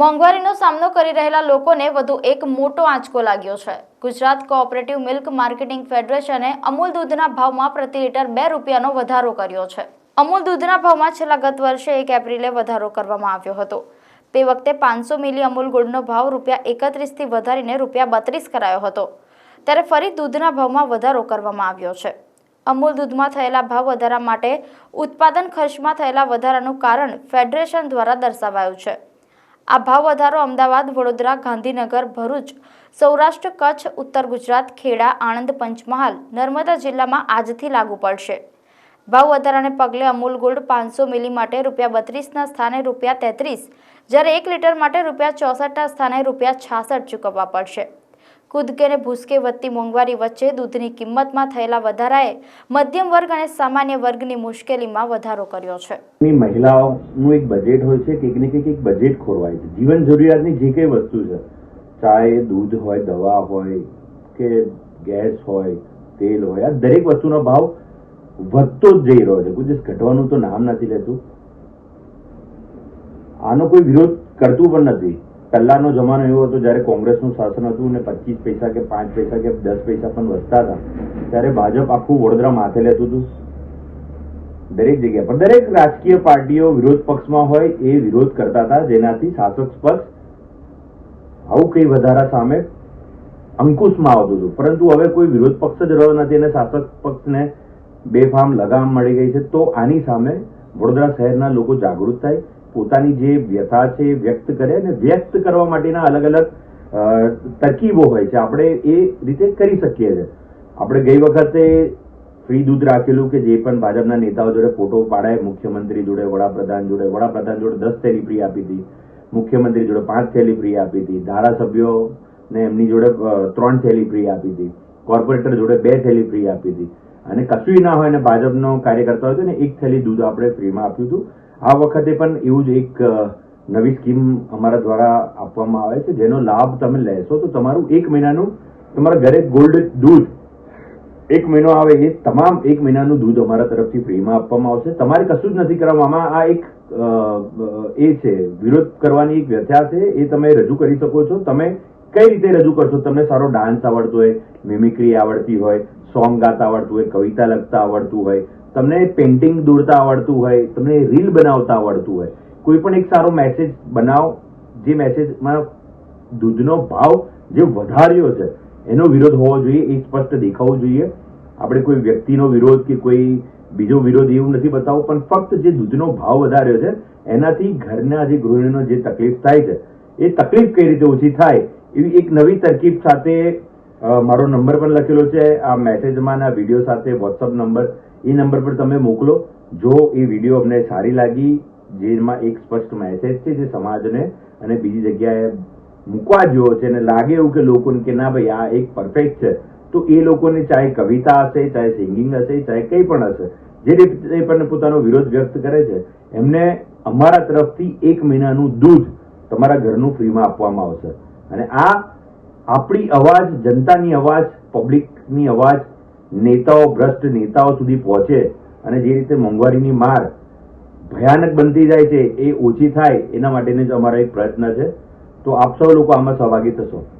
મોંઘવારીનો સામનો કરી રહેલા લોકોને વધુ એક મોટો આંચકો લાગ્યો છે. ગુજરાત કોઓપરેટિવ મિલ્ક માર્કેટિંગ ફેડરેશને અમૂલ દૂધના ભાવમાં પ્રતિ લીટર બે રૂપિયાનો વધારો કર્યો છે. અમૂલ દૂધના ભાવમાં છેલ્લા ગત વર્ષે એક એપ્રિલે વધારો કરવામાં આવ્યો હતો. તે વખતે પાંચસો મિલી અમૂલ ગોલ્ડનો ભાવ રૂપિયા એકત્રીસથી વધારીને રૂપિયા બત્રીસ કરાયો હતો. ત્યારે ફરી દૂધના ભાવમાં વધારો કરવામાં આવ્યો છે. અમૂલ દૂધમાં થયેલા ભાવ વધારા માટે ઉત્પાદન ખર્ચમાં થયેલા વધારાનું કારણ ફેડરેશન દ્વારા દર્શાવાયું છે. આ ભાવ વધારો અમદાવાદ, વડોદરા, ગાંધીનગર, ભરૂચ, સૌરાષ્ટ્ર, કચ્છ, ઉત્તર ગુજરાત, ખેડા, આણંદ, પંચમહાલ, નર્મદા જિલ્લામાં આજથી લાગુ પડશે. ભાવ વધારાને પગલે અમૂલ ગોલ્ડ પાંચસો મિલી માટે રૂપિયા બત્રીસના સ્થાને રૂપિયા તેત્રીસ, જ્યારે એક લીટર માટે રૂપિયા ચોસઠના સ્થાને રૂપિયા છાસઠ ચૂકવવા પડશે. કૂદકે ને ભૂસકે વધતી મોંઘવારી વચ્ચે દૂધની કિંમતમાં થયેલા વધારાએ મધ્યમ વર્ગ અને સામાન્ય વર્ગની મુશ્કેલીમાં વધારો કર્યો છે. મહિલાઓનું એક બજેટ હોય છે, કંઈક ને કંઈક બજેટ ખોરવાય છે. જીવન જરૂરિયાતની જે કંઈ વસ્તુ છે ચાહે દૂધ હોય, દવા હોય, કે ગેસ હોય, તેલ હોય, આ દરેક વસ્તુનો ભાવ વધતો જ જઈ રહ્યો છે. કોઈ ઘટવાનું તો નામ નથી લેતું. આનો કોઈ વિરોધ કરતું પણ નથી. પહેલાનો જમાનો એવો હતો જ્યારે કોંગ્રેસનું શાસન હતું અને પચીસ પૈસા કે પાંચ પૈસા કે દસ પૈસા પણ વધતા હતા, ત્યારે ભાજપ આખું વડોદરા માથે લેતું હતું. દરેક જગ્યા પર દરેક રાજકીય પાર્ટીઓ વિરોધ પક્ષમાં હોય એ વિરોધ કરતા હતા, જેનાથી શાસક પક્ષ આવું કઈ વધારા સામે અંકુશમાં આવતું હતું. પરંતુ હવે કોઈ વિરોધ પક્ષ જ રહ્યો નથી અને શાસક પક્ષને બેફામ લગામ મળી ગઈ છે, તો આની સામે વડોદરા શહેરના લોકો જાગૃત થાય પોતાની જે વ્યથા છે વ્યક્ત કરે અને વ્યક્ત કરવા માટેના અલગ અલગ તરકીબો હોય છે. આપણે એ રીતે કરી શકીએ છીએ. આપણે ગઈ વખતે ફ્રી દૂધ રાખેલું કે જે પણ ભાજપના નેતાઓ જોડે ફોટો પાડાય, મુખ્યમંત્રી જોડે, વડાપ્રધાન જોડે વડાપ્રધાન જોડે દસ થેલી ફ્રી આપી હતી, મુખ્યમંત્રી જોડે પાંચ થેલી ફ્રી આપી હતી ધારાસભ્યો ને એમની જોડે ત્રણ થેલી ફ્રી આપી હતી, કોર્પોરેટર જોડે બે થેલી ફ્રી આપી હતી. અને કશું ના હોય ને ભાજપનો કાર્યકર્તા હોય તો ને એક થેલી દૂધ આપણે ફ્રીમાં આપ્યું હતું. આ વખતે પણ એવું જ એક નવી સ્કીમ અમારા દ્વારા આપવામાં આવે છે, જેનો લાભ તમે લેશો તો તમારું એક મહિનાનું, તમારા ઘરે ગોલ્ડ દૂધ, એક મહિનો આવે એ તમામ એક મહિનાનું દૂધ અમારા તરફથી ફ્રીમાં આપવામાં આવશે. તમારે કશું જ નથી કરવામાં આ એક એ છે, વિરોધ કરવાની એક વ્યથા છે, એ તમે રજૂ કરી શકો છો. તમે કઈ રીતે રજૂ કરશો? તમને સારો ડાન્સ આવડતો હોય મિમિક્રી આવડતી હોય, સોંગ ગાતા આવડતું હોય, કવિતા લખતા આવડતું હોય તમને પેઇન્ટિંગ દોરતા આવડતું હોય, તમને રીલ બનાવતા આવડતું હોય કોઈ પણ એક સારો મેસેજ બનાવો, જે મેસેજમાં દૂધનો ભાવ જે વધાર્યો છે, એનો વિરોધ હોવો જોઈએ, એ સ્પષ્ટ દેખાવો જોઈએ. આપણે કોઈ વ્યક્તિનો વિરોધ કે કોઈ બીજો વિરોધ એવું નથી બતાવવું, પણ ફક્ત જે દૂધનો ભાવ વધાર્યો છે, એનાથી ઘરના જે ગૃહિણીનો જે તકલીફ થાય છે, એ તકલીફ કઈ રીતે ઓછી થાય, એવી એક નવી તરકીબ સાથે મારો નંબર પણ લખેલો છે, આ મેસેજમાં આ વીડિયો સાથે વોટ્સઅપ નંબર એ નંબર પર તમે મોકલો. જો એ વીડિયો અમને સારી લાગી, જેમાં એક સ્પષ્ટ મેસેજ છે જે સમાજને અને બીજી જગ્યાએ મૂકવા જેવો છે અને લાગે એવું કે લોકોને કે ના ભાઈ, આ એક પરફેક્ટ છે, તો એ લોકોને ચાહે કવિતા હશે, ચાહે સિંગિંગ હશે, ચાહે કંઈ પણ હશે, જે રીતે પણ પોતાનો વિરોધ વ્યક્ત કરે છે, એમને અમારા તરફથી એક મહિનાનું દૂધ તમારા ઘરનું ફ્રીમાં આપવામાં આવશે. અને આ આપણી અવાજ, જનતાની અવાજ પબ્લિકની અવાજ નેતાઓ, ભ્રષ્ટ નેતાઓ સુધી પહોંચે અને જે રીતે મોંઘવારીની માર ભયાનક બનતી જાય છે, એ ઓછી થાય, એના માટેનો જ અમારો એક પ્રયત્ન છે. તો આપ સૌ લોકો આમાં સહભાગી થશો.